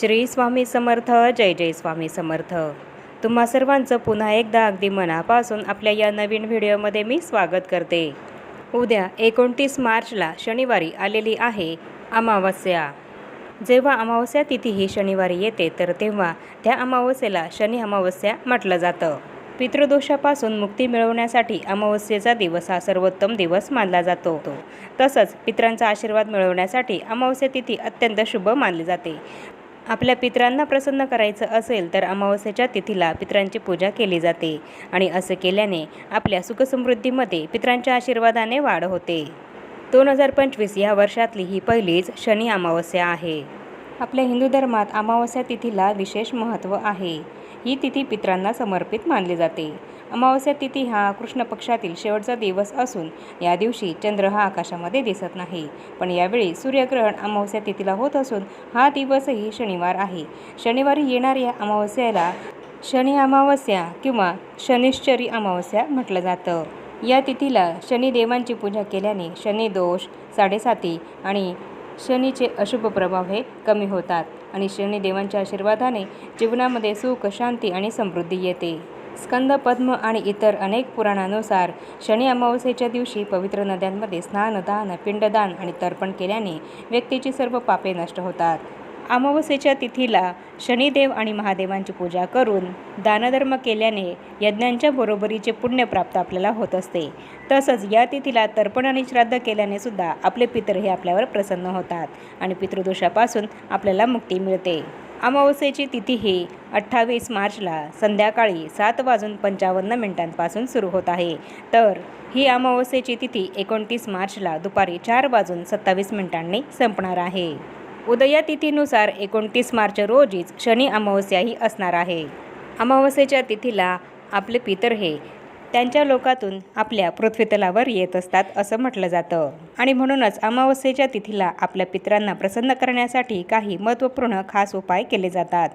श्री स्वामी समर्थ जय जय स्वामी समर्थ. तुम्हा सर्वांचं पुन्हा एकदा अगदी मनापासून आपल्या या नवीन व्हिडिओमध्ये मी स्वागत करते. उद्या एकोणतीस मार्चला शनिवारी आलेली आहे अमावस्या. जेव्हा अमावस्या तिथी ही शनिवारी येते तर तेव्हा त्या अमावस्येला शनी अमावस्या म्हटलं जातं. पितृदोषापासून मुक्ती मिळवण्यासाठी अमावस्येचा दिवस हा सर्वोत्तम दिवस मानला जातो. तसंच पित्रांचा आशीर्वाद मिळवण्यासाठी अमावस्या तिथी अत्यंत शुभ मानली जाते. आपल्या पित्रांना प्रसन्न करायचं असेल तर अमावस्येच्या तिथीला पितरांची पूजा केली जाते आणि असं केल्याने आपल्या सुखसमृद्धीमध्ये पितरांच्या आशीर्वादाने वाढ होते. दोन हजार पंचवीस या वर्षातली ही पहिलीच शनी अमावस्या आहे. आपल्या हिंदू धर्मात अमावस्या तिथीला विशेष महत्त्व आहे. ही तिथी पित्रांना समर्पित मानली जाते. अमावस्या तिथी हा कृष्ण पक्षातील शेवटचा दिवस असून या दिवशी चंद्र हा आकाशामध्ये दिसत नाही. पण यावेळी सूर्यग्रहण अमावस्या तिथीला होत असून हा दिवसही शनिवार आहे. शनिवारी येणाऱ्या अमावस्याला शनी अमावस्या किंवा शनिश्चरी अमावस्या म्हटलं जातं. या तिथीला शनिदेवांची पूजा केल्याने शनिदोष साडेसाती आणि शनीचे अशुभ प्रभाव हे कमी होतात आणि शनिदेवांच्या आशीर्वादाने जीवनामध्ये सुख शांती आणि समृद्धी येते. स्कंद पद्म आणि इतर अनेक पुराणानुसार शनी अमावस्येच्या दिवशी पवित्र नद्यांमध्ये स्नान दान पिंडदान आणि तर्पण केल्याने व्यक्तीची सर्व पापे नष्ट होतात. अमावस्येच्या तिथीला शनिदेव आणि महादेवांची पूजा करून दानधर्म केल्याने यज्ञांच्या बरोबरीचे पुण्य प्राप्त आपल्याला होत असते. तसंच या तिथीला तर्पण आणि श्राद्ध केल्याने सुद्धा आपले पितर हे आपल्यावर प्रसन्न होतात आणि पितृदोषापासून आपल्याला मुक्ती मिळते. अमावस्येची तिथी ही अठ्ठावीस मार्चला संध्याकाळी सात वाजून पंचावन्न मिनिटांपासून सुरू होत आहे. तर ही अमावस्येची तिथी एकोणतीस मार्चला दुपारी चार वाजून सत्तावीस मिनिटांनी संपणार आहे. उदया तिथीनुसार एकोणतीस मार्च रोजीच शनी अमावस्याही असणार आहे. अमावस्येच्या तिथीला आपले पितर हे. त्यांच्या लोकातून आपल्या पृथ्वीतलावर येत असतात असं म्हटलं जातं. आणि म्हणूनच अमावस्येच्या तिथीला आपल्या पितरांना प्रसन्न करण्यासाठी काही महत्त्वपूर्ण खास उपाय केले जातात.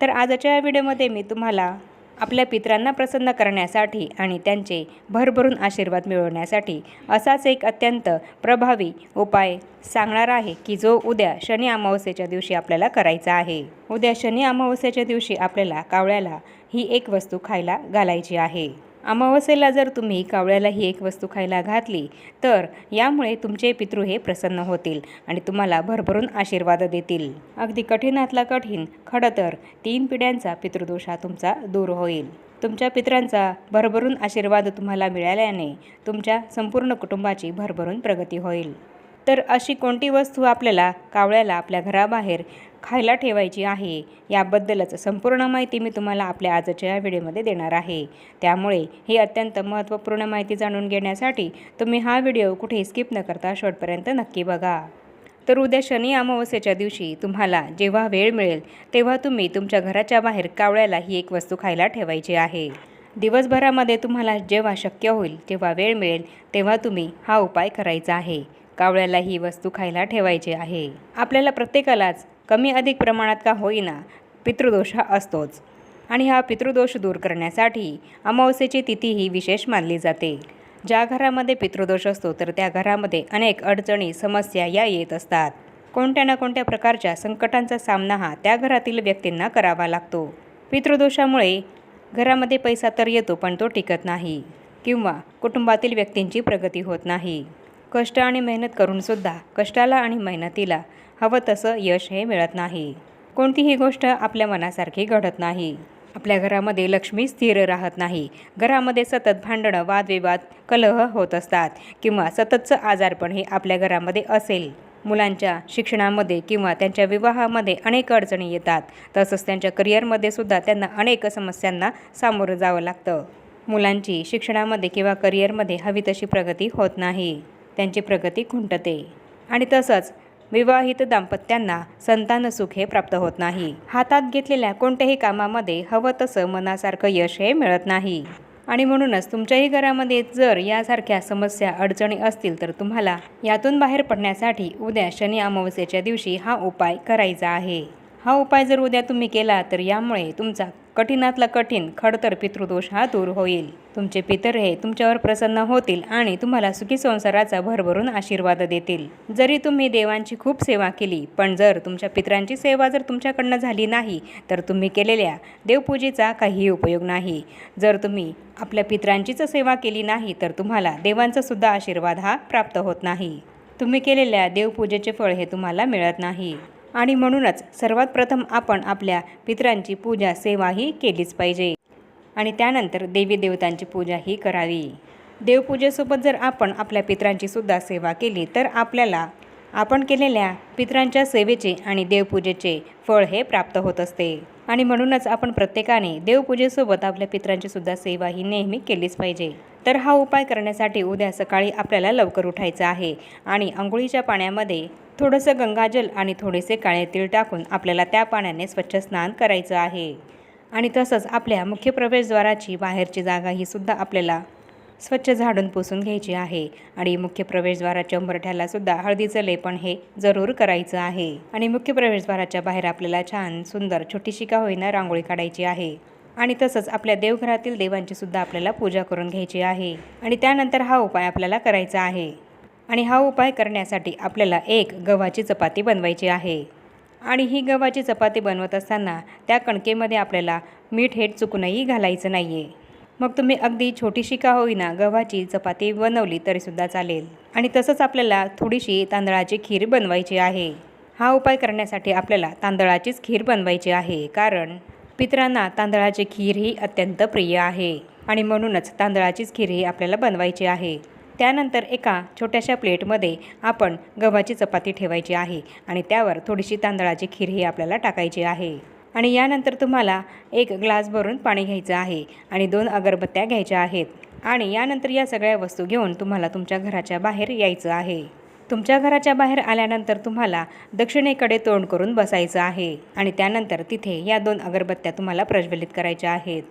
तर आजच्या व्हिडिओमध्ये मी तुम्हाला आपल्या पितरांना प्रसन्न करण्यासाठी आणि त्यांचे भरभरून आशीर्वाद मिळवण्यासाठी असाच एक अत्यंत प्रभावी उपाय सांगणार आहे की जो उद्या शनी अमावस्येच्या दिवशी आपल्याला करायचा आहे. उद्या शनी अमावस्येच्या दिवशी आपल्याला कावळ्याला ही एक वस्तू खायला घालायची आहे. अमावस्येला जर तुम्ही कावळ्याला ही एक वस्तू खायला घातली तर यामुळे तुमचे पितृ हे प्रसन्न होतील आणि तुम्हाला भरभरून आशीर्वाद देतील. अगदी कठीणातला कठीण खरं तर तीन पिढ्यांचा पितृदोष हा तुमचा दूर होईल. तुमच्या पितरांचा भरभरून आशीर्वाद तुम्हाला मिळाल्याने तुमच्या संपूर्ण कुटुंबाची भरभरून प्रगती होईल. तर अशी कोणती वस्तू आपल्याला कावळ्याला आपल्या घराबाहेर खायला ठेवायची आहे. याबद्दलच संपूर्ण माहिती मी तुम्हाला आपल्या आजच्या या व्हिडिओमध्ये देणार आहे. त्यामुळे ही अत्यंत महत्त्वपूर्ण माहिती जाणून घेण्यासाठी तुम्ही हा व्हिडिओ कुठेही स्किप न करता शेवटपर्यंत नक्की बघा. तर उद्या शनी अमावस्येच्या दिवशी तुम्हाला जेव्हा वेळ मिळेल तेव्हा तुम्ही तुमच्या घराच्या बाहेर कावळ्याला ही एक वस्तू खायला ठेवायची आहे. दिवसभरामध्ये तुम्हाला जेव्हा शक्य होईल जेव्हा वेळ मिळेल तेव्हा तुम्ही हा उपाय करायचा आहे. कावळ्याला ही वस्तू खायला ठेवायची आहे. आपल्याला प्रत्येकालाच कमी अधिक प्रमाणात का होईना पितृदोष हा असतोच. आणि हा पितृदोष दूर करण्यासाठी अमावस्येची तिथी ही विशेष मानली जाते. ज्या घरामध्ये पितृदोष असतो तर त्या घरामध्ये अनेक अडचणी समस्या या येत असतात. कोणत्या ना कोणत्या प्रकारच्या संकटांचा सामना हा त्या घरातील व्यक्तींना करावा लागतो. पितृदोषामुळे घरामध्ये पैसा तर येतो पण तो टिकत नाही किंवा कुटुंबातील व्यक्तींची प्रगती होत नाही. कष्ट आणि मेहनत करूनसुद्धा कष्टाला आणि मेहनतीला हवं तसं यश हे मिळत नाही. कोणतीही गोष्ट आपल्या मनासारखी घडत नाही. आपल्या घरामध्ये लक्ष्मी स्थिर राहत नाही. घरामध्ये सतत भांडणं वादविवाद कलह होत असतात किंवा सततचं आजारपण हे आपल्या घरामध्ये असेल. मुलांच्या शिक्षणामध्ये किंवा त्यांच्या विवाहामध्ये अनेक अडचणी येतात. तसंच त्यांच्या करिअरमध्ये सुद्धा त्यांना अनेक समस्यांना सामोरं जावं लागतं. मुलांची शिक्षणामध्ये किंवा करिअरमध्ये हवी तशी प्रगती होत नाही. त्यांची प्रगती खुंटते. आणि तसंच विवाहित दाम्पत्यांना संतान सुख हे प्राप्त होत नाही. हातात घेतलेल्या कोणत्याही कामामध्ये हवं तसं मनासारखं यश हे मिळत नाही. आणि म्हणूनच तुमच्याही घरामध्ये जर यासारख्या समस्या अडचणी असतील तर तुम्हाला यातून बाहेर पडण्यासाठी उद्या शनी अमावस्येच्या दिवशी हा उपाय करायचा आहे. हा उपाय जर उद्या तुम्ही केला तर यामुळे तुमचा कठीणातला कठीण खडतर पितृदोष हा दूर होईल. तुमचे पितर हे तुमच्यावर प्रसन्न होतील आणि तुम्हाला सुखी संसाराचा भरभरून आशीर्वाद देतील. जरी तुम्ही देवांची खूप सेवा केली पण जर तुमच्या पितरांची सेवा जर तुमच्याकडनं झाली नाही तर तुम्ही केलेल्या देवपूजेचा काहीही उपयोग नाही. जर तुम्ही आपल्या पितरांचीच सेवा केली नाही तर तुम्हाला देवांचा सुद्धा आशीर्वाद हा प्राप्त होत नाही. तुम्ही केलेल्या देवपूजेचे फळ हे तुम्हाला मिळत नाही. आणि म्हणूनच सर्वात प्रथम आपण आपल्या पितरांची पूजा सेवा ही केलीच पाहिजे. आणि त्यानंतर देवी देवतांची पूजा ही करावी. देवपूजेसोबत जर आपण आपल्या पितरांची सुद्धा सेवा केली तर आपल्याला आपण केलेल्या पितरांच्या सेवेचे आणि देवपूजेचे फळ हे प्राप्त होत असते. आणि म्हणूनच आपण प्रत्येकाने देवपूजेसोबत आपल्या पितरांची सुद्धा सेवा ही नेहमी केलीच पाहिजे. तर हा उपाय करण्यासाठी उद्या सकाळी आपल्याला लवकर उठायचं आहे आणि आंघोळीच्या पाण्यामध्ये थोडंसं गंगाजल आणि थोडेसे काळे तीळ टाकून आपल्याला त्या पाण्याने स्वच्छ स्नान करायचं आहे. आणि तसंच आपल्या मुख्य प्रवेशद्वाराची बाहेरची जागा ही सुद्धा आपल्याला स्वच्छ झाडून पुसून घ्यायची आहे आणि मुख्य प्रवेशद्वाराच्या उंबरठ्याला सुद्धा हळदीचं लेपण हे जरूर करायचं आहे. आणि मुख्य प्रवेशद्वाराच्या बाहेर आपल्याला छान सुंदर छोटीशी का होईना रांगोळी काढायची आहे. आणि तसंच आपल्या देवघरातील देवांची सुद्धा आपल्याला पूजा करून घ्यायची आहे. आणि त्यानंतर हा उपाय आपल्याला करायचा आहे. आणि हा उपाय करण्यासाठी आपल्याला एक गव्हाची चपाती बनवायची आहे. आणि ही गव्हाची चपाती बनवत असताना त्या कणकेमध्ये आपल्याला मीठ हेट चुकूनही घालायचं नाही आहे मग तुम्ही अगदी छोटीशी का होईना गव्हाची चपाती बनवली तरीसुद्धा चालेल. आणि तसंच आपल्याला थोडीशी तांदळाची खीर बनवायची आहे. हा उपाय करण्यासाठी आपल्याला तांदळाचीच खीर बनवायची आहे. कारण पितरांना तांदळाची खीर ही अत्यंत प्रिय आहे आणि म्हणूनच तांदळाचीच खीर ही आपल्याला बनवायची आहे. त्यानंतर एका छोट्याशा प्लेटमध्ये आपण गव्हाची चपाती ठेवायची आहे आणि त्यावर थोडीशी तांदळाची खीर ही आपल्याला टाकायची आहे. आणि यानंतर तुम्हाला एक ग्लास भरून पाणी घ्यायचं आहे आणि दोन अगरबत्त्या घ्यायच्या आहेत. आणि यानंतर या सगळ्या वस्तू घेऊन तुम्हाला तुमच्या घराच्या बाहेर यायचं आहे. तुमच्या घराच्या बाहेर आल्यानंतर तुम्हाला दक्षिणेकडे तोंड करून बसायचं आहे आणि त्यानंतर तिथे या दोन अगरबत्त्या तुम्हाला प्रज्वलित करायच्या आहेत.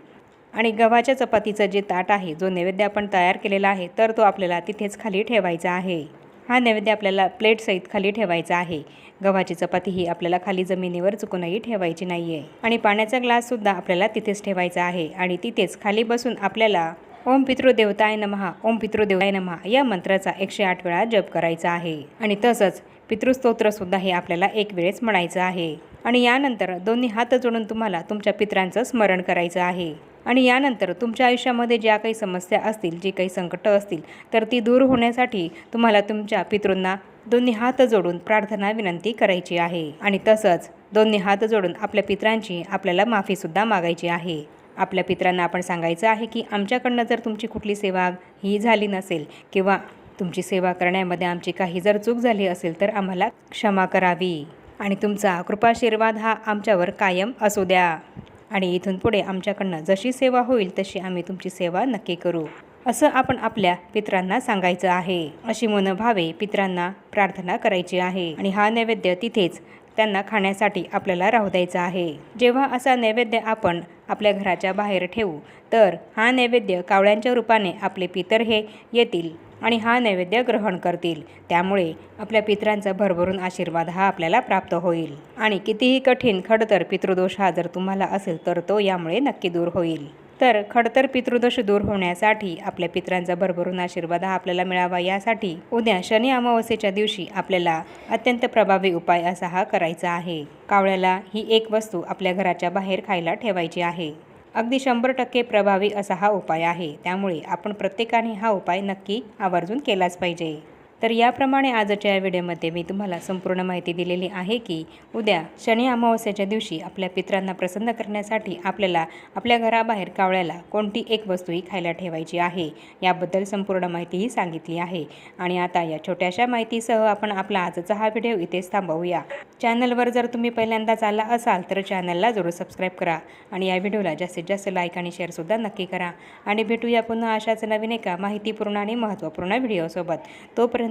आणि गव्हाच्या चपातीचं जे ताट आहे जो नैवेद्य आपण तयार केलेला आहे तर तो आपल्याला तिथेच खाली ठेवायचा आहे. हा नैवेद्य आपल्याला प्लेटसहित खाली ठेवायचा आहे. गव्हाची चपाती ही आपल्याला खाली जमिनीवर चुकूनही ठेवायची नाही आहे आणि पाण्याचा ग्लाससुद्धा आपल्याला तिथेच ठेवायचा आहे आणि तिथेच खाली बसून आपल्याला ओम पितृदेवताय नमहा ओम पितृदेवताय नमहा या मंत्राचा एकशे आठ वेळा जप करायचा आहे. आणि तसंच पितृस्तोत्रसुद्धा हे आपल्याला एक वेळेस म्हणायचं आहे. आणि यानंतर दोन्ही हात जोडून तुम्हाला तुमच्या पित्रांचं स्मरण करायचं आहे. आणि यानंतर तुमच्या आयुष्यामध्ये ज्या काही समस्या असतील जी काही संकटं असतील तर ती दूर होण्यासाठी तुम्हाला तुमच्या पितृंना दोन्ही हात जोडून प्रार्थना विनंती करायची आहे. आणि तसंच दोन्ही हात जोडून आपल्या पित्रांची आपल्याला माफीसुद्धा मागायची आहे. आपल्या पित्रांना आपण सांगायचं आहे की आमच्याकडनं जर तुमची कुठली सेवा ही झाली नसेल किंवा तुमची सेवा करण्यामध्ये आमची काही जर चूक झाली असेल तर आम्हाला क्षमा करावी. आणि तुमचा कृपाशीर्वाद हा आमच्यावर कायम असू द्या. आणि इथून पुढे आमच्याकडनं जशी सेवा होईल तशी आम्ही तुमची सेवा नक्की करू. असं आपण आपल्या पित्रांना सांगायचं आहे. अशी मनोभावे पित्रांना प्रार्थना करायची आहे. आणि हा नैवेद्य तिथेच त्यांना खाण्यासाठी आपल्याला राहू द्यायचा आहे. जेव्हा असा नैवेद्य आपण आपल्या घराच्या बाहेर ठेवू. तर हा नैवेद्य कावळ्यांच्या रूपाने आपले पितर हे येतील आणि हा नैवेद्य ग्रहण करतील. त्यामुळे आपल्या पितरांचा भरभरून आशीर्वाद हा आपल्याला प्राप्त होईल. आणि कितीही कठीण खडतर पितृदोष हा जर तुम्हाला असेल तर तो यामुळे नक्की दूर होईल. तर खडतर पितृदोष दूर होण्यासाठी आपल्या पित्रांचा भरभरून आशीर्वाद हा आपल्याला मिळावा. यासाठी उद्या शनी अमावस्येच्या दिवशी आपल्याला अत्यंत प्रभावी उपाय असा हा करायचा आहे. कावळ्याला ही एक वस्तू आपल्या घराच्या बाहेर खायला ठेवायची आहे. अगदी शंभर टक्के प्रभावी असा हा उपाय आहे. त्यामुळे आपण प्रत्येकाने हा उपाय नक्की आवर्जून केलाच पाहिजे. तर याप्रमाणे आजच्या या व्हिडिओमध्ये मी तुम्हाला संपूर्ण माहिती दिलेली आहे की उद्या शनी अमावस्याच्या दिवशी आपल्या पित्रांना प्रसन्न करण्यासाठी आपल्याला आपल्या घराबाहेर कावळ्याला कोणती एक वस्तू ही खायला ठेवायची आहे याबद्दल संपूर्ण माहितीही सांगितली आहे. आणि आता या छोट्याशा माहितीसह आपण आपला आजचा हा व्हिडिओ इथेच थांबवूया. चॅनलवर जर तुम्ही पहिल्यांदाच आला असाल तर चॅनलला जरूर सबस्क्राईब करा आणि या व्हिडिओला जास्तीत जास्त लाईक आणि शेअरसुद्धा नक्की करा. आणि भेटूया पुन्हा अशाच नवीन एका माहितीपूर्ण आणि महत्त्वपूर्ण व्हिडिओसोबत. तोपर्यंत